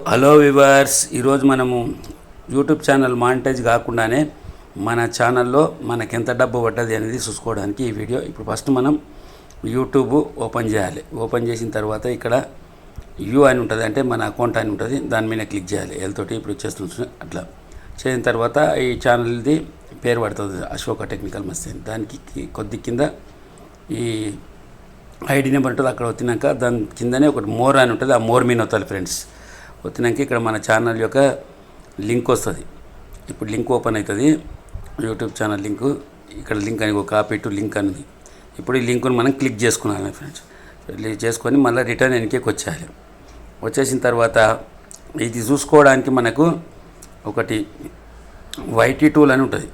Hello viewers ఈరోజు మనము YouTube channel monetise కాకుండానే మన ఛానల్లో మనకి ఎంత డబ్బు పడ్డది అనేది చూసుకోవడానికి ఈ వీడియో ఇప్పుడు ఫస్ట్ మనం యూట్యూబ్ ఓపెన్ చేయాలి. ఓపెన్ చేసిన తర్వాత ఇక్కడ యూ అని ఉంటుంది అంటే మన అకౌంట్ అని ఉంటుంది. దాని మీద క్లిక్ చేయాలి. ఎల్తోటి ఇప్పుడు చేస్తుంది అట్లా. చేసిన తర్వాత ఈ ఛానల్ది పేరు పడుతుంది అశోక టెక్నికల్ మస్తీ దానికి కొద్ది కింద ఈ ఐడి నెంబర్ ఉంటుంది అక్కడ వచ్చినాక దాని కిందనే ఒకటి మోర్ అని ఉంటుంది ఆ మోర్ మీన్ అవుతుంది ఫ్రెండ్స్ వచ్చినాక ఇక్కడ మన ఛానల్ యొక్క లింక్ వస్తుంది. ఇప్పుడు లింక్ ఓపెన్ అవుతుంది యూట్యూబ్ ఛానల్ లింక్. ఇక్కడ లింక్ అని ఒక కాపీ టు లింక్ అనేది ఇప్పుడు ఈ లింక్ను మనం క్లిక్ చేసుకున్నాను ఫ్రెండ్స్. క్లిక్ చేసుకొని మళ్ళీ రిటర్న్ వెనక్కి వచ్చేయాలి. వచ్చేసిన తర్వాత ఇది చూసుకోవడానికి మనకు ఒకటి వైటీ టూల్ అని ఉంటుంది.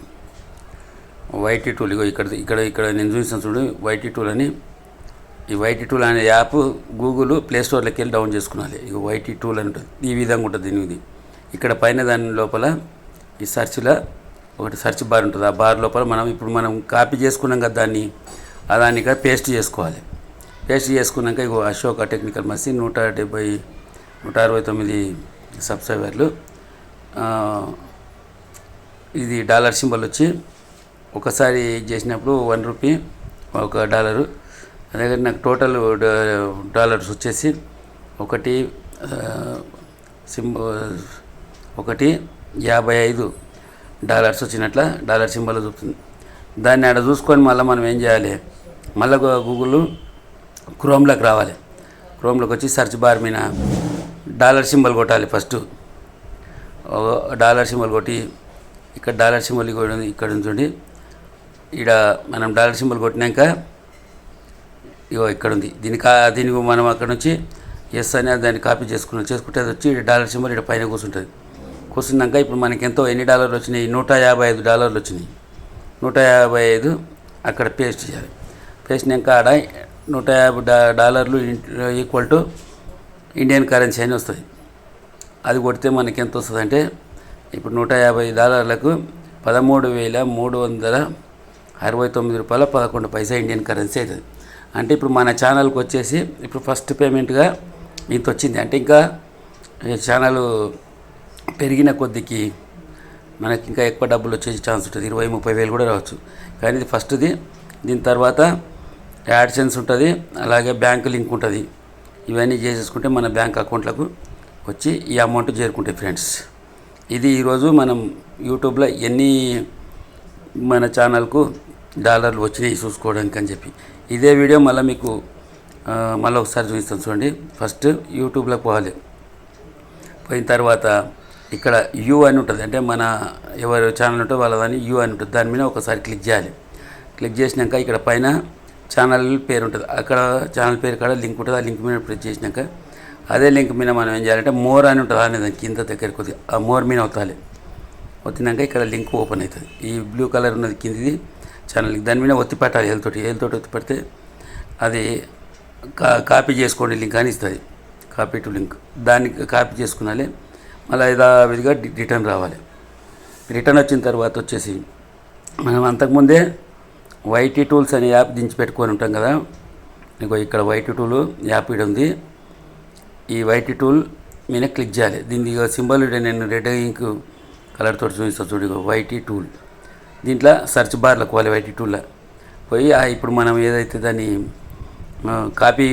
వైటీ టూల్ ఇగో ఇక్కడ ఇక్కడ ఇక్కడ నేను చూసిన చూడు. వైటీ టూల్ అని ఈ వైటీ టూల్ అనే యాప్ గూగుల్ ప్లే స్టోర్లోకి వెళ్ళి డౌన్ చేసుకున్నాలి ఇక వైటీ టూల్ అని ఉంటుంది. ఈ విధంగా ఉంటుంది దీనిది ఇక్కడ పైన దాని లోపల ఈ సెర్చ్లో ఒకటి సర్చ్ బార్ ఉంటుంది. ఆ బార్ లోపల మనం ఇప్పుడు మనం కాపీ చేసుకున్నాం కదా దాన్ని దాన్ని ఇక్కడ పేస్ట్ చేసుకోవాలి. పేస్ట్ చేసుకున్నాక ఇగో అశోక టెక్నికల్ మసీ నూట డెబ్బై నూట అరవై తొమ్మిది సబ్స్క్రైబర్లు. ఇది డాలర్ సింబల్ వచ్చి ఒకసారి చేసినప్పుడు వన్ రూపీ ఒక డాలరు. అదే నాకు టోటల్ డాలర్స్ వచ్చేసి ఒకటి సింబల్ ఒకటి యాభై ఐదు డాలర్స్ వచ్చినట్ల డాలర్ సింబల్ చూపుతుంది. దాన్ని ఆడ చూసుకొని మళ్ళీ మనం ఏం చేయాలి? మళ్ళీ గూగుల్ క్రోమ్లోకి రావాలి. క్రోమ్లోకి వచ్చి సెర్చ్ బార్ మీద డాలర్ సింబల్ కొట్టాలి ఫస్ట్. డాలర్ సింబల్ కొట్టి ఇక్కడ డాలర్ సింబల్ ఇక్కడ ఉంది ఇక్కడ ఉంచండి ఇక్కడ మనం డాలర్ సింబల్ కొట్టినాక ఇగో ఇక్కడ ఉంది దీని కా దీనికి మనం అక్కడ నుంచి ఎస్ అని దాన్ని కాపీ చేసుకున్నాం. చేసుకుంటే అది వచ్చి డాలర్ సింబల్ ఇక్కడ పైన కూర్చుంటుంది. కూర్చున్నాక ఇప్పుడు మనకి ఎంతో ఎన్ని డాలర్లు వచ్చినాయి? నూట యాభై ఐదు డాలర్లు వచ్చినాయి. నూట యాభై ఐదు అక్కడ పేస్ట్ చేయాలి. పేస్ట్ ఆడ నూట యాభై డా డాలర్లు ఈక్వల్ టు ఇండియన్ కరెన్సీ అని వస్తుంది. అది కొడితే మనకి ఎంత వస్తుంది అంటే ఇప్పుడు నూట యాభై డాలర్లకు పదమూడు వేల మూడు వందల అరవై తొమ్మిది రూపాయల పదకొండు పైసా ఇండియన్ కరెన్సీ అవుతుంది అంటే ఇప్పుడు మన ఛానల్కి వచ్చేసి ఇప్పుడు ఫస్ట్ పేమెంట్గా ఇంత వచ్చింది. అంటే ఇంకా ఛానల్ పెరిగిన కొద్దికి మనకి ఇంకా ఎక్కువ డబ్బులు వచ్చే ఛాన్స్ ఉంటుంది. ఇరవై ముప్పై వేలు కూడా రావచ్చు. కానీ ఇది ఫస్ట్ది దీని తర్వాత యాడ్సెన్స్ ఉంటుంది. అలాగే బ్యాంక్ లింక్ ఉంటుంది. ఇవన్నీ చేసేసుకుంటే మన బ్యాంక్ అకౌంట్లకు వచ్చి ఈ అమౌంట్ చేరుకుంటాయి ఫ్రెండ్స్ ఇది ఈరోజు మనం యూట్యూబ్లో ఎన్ని మన ఛానల్కు డాలర్లు వచ్చినాయి చూసుకోవడానికి అని చెప్పి. ఇదే వీడియో మళ్ళీ మీకు మళ్ళీ ఒకసారి చూపిస్తాను చూడండి. ఫస్ట్ యూట్యూబ్లోకి పోవాలి. పోయిన తర్వాత ఇక్కడ యూ అని ఉంటుంది. అంటే మన ఎవరు ఛానల్ ఉంటే వాళ్ళదని యూ అని ఉంటుంది. దాని మీద ఒకసారి క్లిక్ చేయాలి. క్లిక్ చేసినాక ఇక్కడ పైన ఛానల్ పేరు ఉంటుంది. అక్కడ ఛానల్ పేరు కాడ లింక్ ఉంటుంది. ఆ లింక్ మీద ప్రెస్ చేసినాక అదే లింక్ మీద మనం ఏం చేయాలంటే మోర్ అని ఉంటుంది. అనేది దాని కింద దగ్గర కొద్దిగా ఆ మోర్ మీద అవుతాలి వచ్చినాక ఇక్కడ లింక్ ఓపెన్ అవుతుంది. ఈ బ్లూ కలర్ ఉన్నది కిందిది ఛానల్కి. దాని మీద ఒత్తి పెట్టాలి ఏళ్ళతోటి ఏళ్ళతోటి ఒత్తి పెడితే అది కా కాపీ చేసుకోండి లింక్ అని ఇస్తుంది. Copy to link. దాన్ని కాపీ చేసుకున్నాలి మళ్ళీ యథావిధిగా రిటర్న్ రావాలి. రిటర్న్ వచ్చిన తర్వాత వచ్చేసి మనం అంతకుముందే వైటీ టూల్స్ అనే యాప్ దించి పెట్టుకొని ఉంటాం కదా. మీకు ఇక్కడ వైటీ టూల్ యాప్ ఇక్కడ ఉంది. ఈ వైటీ టూల్ మీద క్లిక్ చేయాలి. దీని సింబల్ నేను రెడ్ ఇంక్ కలర్తో చూపిస్తాను చూడు వైటీ టూల్. దీంట్లో సెర్చ్ బార్లో పోవాలి టూల్లో పోయి ఇప్పుడు మనం ఏదైతే దాన్ని కాపీ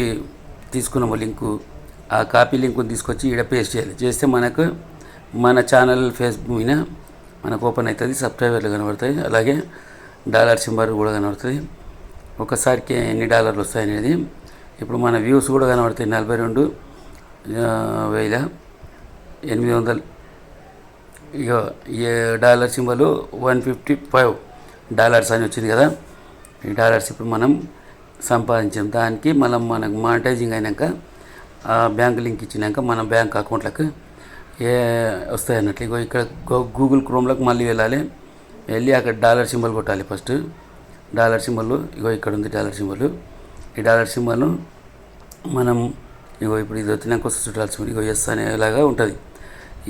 తీసుకున్నామో లింకు ఆ కాపీ లింకుని తీసుకొచ్చి ఈడ పేస్ట్ చేయాలి. చేస్తే మనకు మన ఛానల్ ఫేస్బుక్ మీద మనకు ఓపెన్ అవుతుంది సబ్స్క్రైబర్లు కనబడతాయి. అలాగే డాలర్ సింబల్ కూడా కనబడుతుంది. ఒకసారికి ఎన్ని డాలర్లు వస్తాయి అనేది ఇప్పుడు మన వ్యూస్ కూడా కనబడతాయి. నలభై రెండు వేల ఎనిమిది వందలు. ఇక ఈ dollar symbol one fifty five dollars అని వచ్చింది కదా. ఈ డాలర్స్ ఇప్పుడు మనం సంపాదించాం. దానికి మనం మనకు మానిటైజింగ్ అయినాక ఆ బ్యాంక్ లింక్ ఇచ్చినాక మన బ్యాంక్ అకౌంట్లకు ఏ వస్తాయి అన్నట్లు. ఇగో ఇక్కడ గూగుల్ క్రోమ్లోకి మళ్ళీ వెళ్ళాలి. వెళ్ళి అక్కడ డాలర్ సింబల్ కొట్టాలి ఫస్ట్. డాలర్ సింబల్ ఇగో ఇక్కడ ఉంది డాలర్ సింబల్. ఈ డాలర్ సింబల్ మనం ఇగో ఇప్పుడు ఇది వచ్చినాక వస్తుంది డాలర్ సింబల్. ఇగో ఎస్ అనేలాగా ఉంటుంది.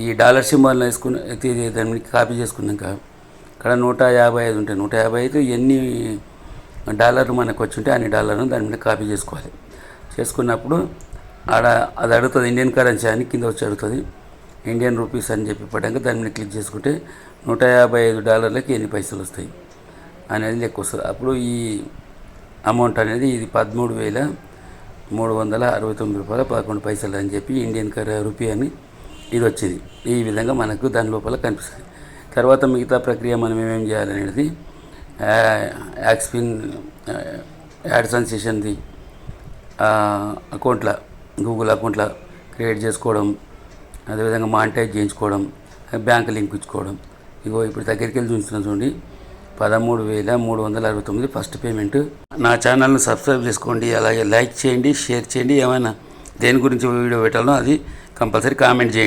ఈ డాలర్ సింబల్ వేసుకుని దాని దాన్ని కాపీ చేసుకున్నాక ఇక్కడ నూట యాభై ఐదు ఉంటాయి. నూట యాభై ఐదు ఎన్ని డాలర్లు మనకు వచ్చి ఉంటే అన్ని డాలర్ దాని మీద కాపీ చేసుకోవాలి. చేసుకున్నప్పుడు ఆడ అది అడుగుతుంది ఇండియన్ కరెన్సీ అని కింద వచ్చి అడుగుతుంది. ఇండియన్ రూపీస్ అని చెప్పి పడ్డాక దాని మీద క్లిక్ చేసుకుంటే నూట యాభై ఐదు డాలర్లకి ఎన్ని పైసలు వస్తాయి అనేది లెక్క వస్తుంది. అప్పుడు ఈ అమౌంట్ అనేది ఇది పదమూడు వేల మూడు వందల అరవై తొమ్మిది రూపాయల పదకొండు పైసలు అని చెప్పి ఇండియన్ కర రూపీ అని ఇది వచ్చింది ఈ విధంగా మనకు దాని లోపల కనిపిస్తుంది. తర్వాత మిగతా ప్రక్రియ మనం ఏమేం చేయాలనేది యాక్స్పిన్ యాడ్ సెన్సేషన్ది అకౌంట్లో గూగుల్ అకౌంట్లో క్రియేట్ చేసుకోవడం అదేవిధంగా మానిటైజ్ చేయించుకోవడం బ్యాంక్ లింక్ ఇచ్చుకోవడం. ఇగో ఇప్పుడు దగ్గరికి వెళ్ళి చూస్తున్నాం చూడండి. పదమూడు వేల మూడు వందల అరవై తొమ్మిది ఫస్ట్ పేమెంట్. నా ఛానల్ని సబ్స్క్రైబ్ చేసుకోండి అలాగే లైక్ చేయండి షేర్ చేయండి. ఏమైనా దేని గురించి వీడియో పెట్టాలో అది కంపల్సరీ కామెంట్ చేయండి.